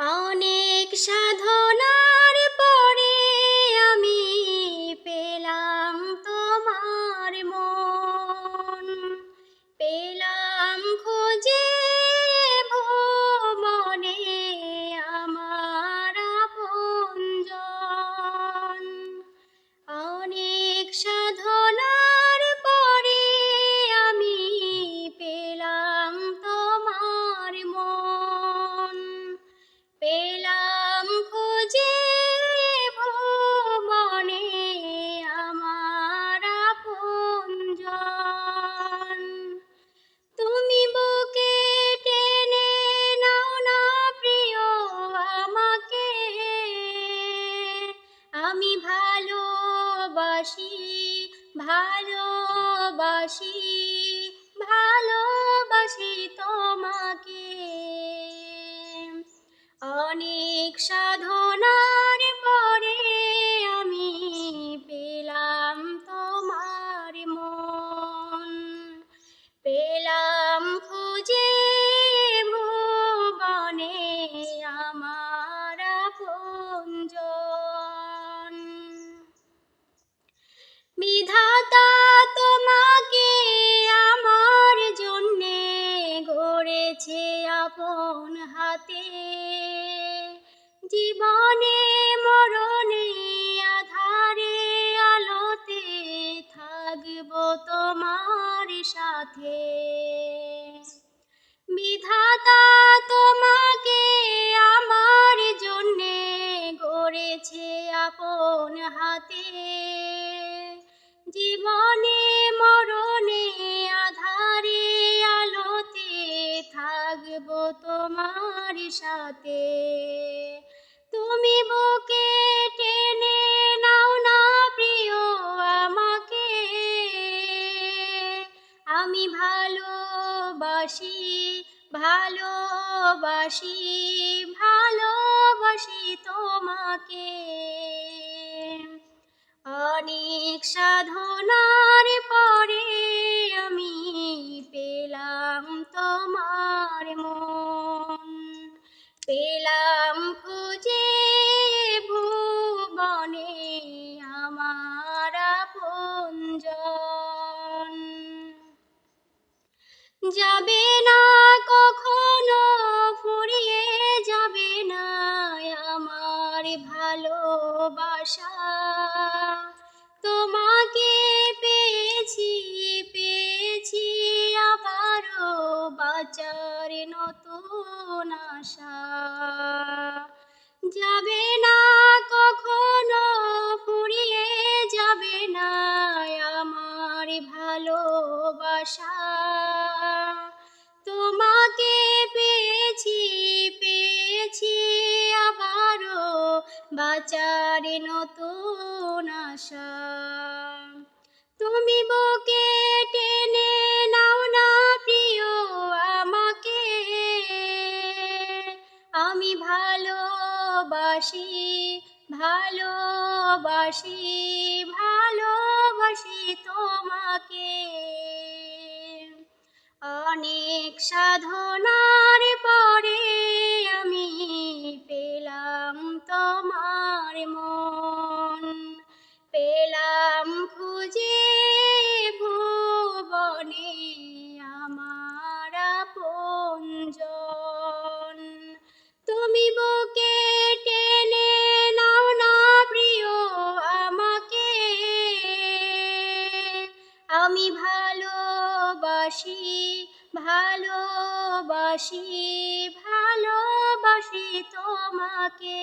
অনেক সাধনার আমি ভালোবাসি ভালোবাসি ভালোবাসি। বিধাতা তোমাকে আমার জন্যে গড়েছে আপন হাতে। জীবনে মরণে আধারে আলোতে থাকব তোমার সাথে। বিধাতা তোমাকে আমার জন্যে গড়েছে আপন হাতে। জীবনে, মরণে, আধারে, আলোতে থাকব তোমার সাথে। তুমি বুকে টেনে নাও না প্রিয় আমাকে। আমি ভালোবাসি ভালোবাসি ভালোবাসি তোমাকে। পেলাম খুঁজে ভুবনে আমার আপনজন। যাবে না কখনো, ফুরিয়ে যাবে না আমার ভালোবাসা। তোমাকে পেয়েছি পেয়েছি আবারও বাঁচার নতুন ভালোবাসা। তোমাকে পেয়েছি পেয়েছি আবারও বাঁচার নতুন আশা। তুমি বুকে টেনে নাও না প্রিয় আমাকে। আমি ভালোবাসি ভালোবাসি ভালোবাসি তোমাকে। অনেক সাধনার ভালোবাসি ভালোবাসি ভালোবাসি তোমাকে।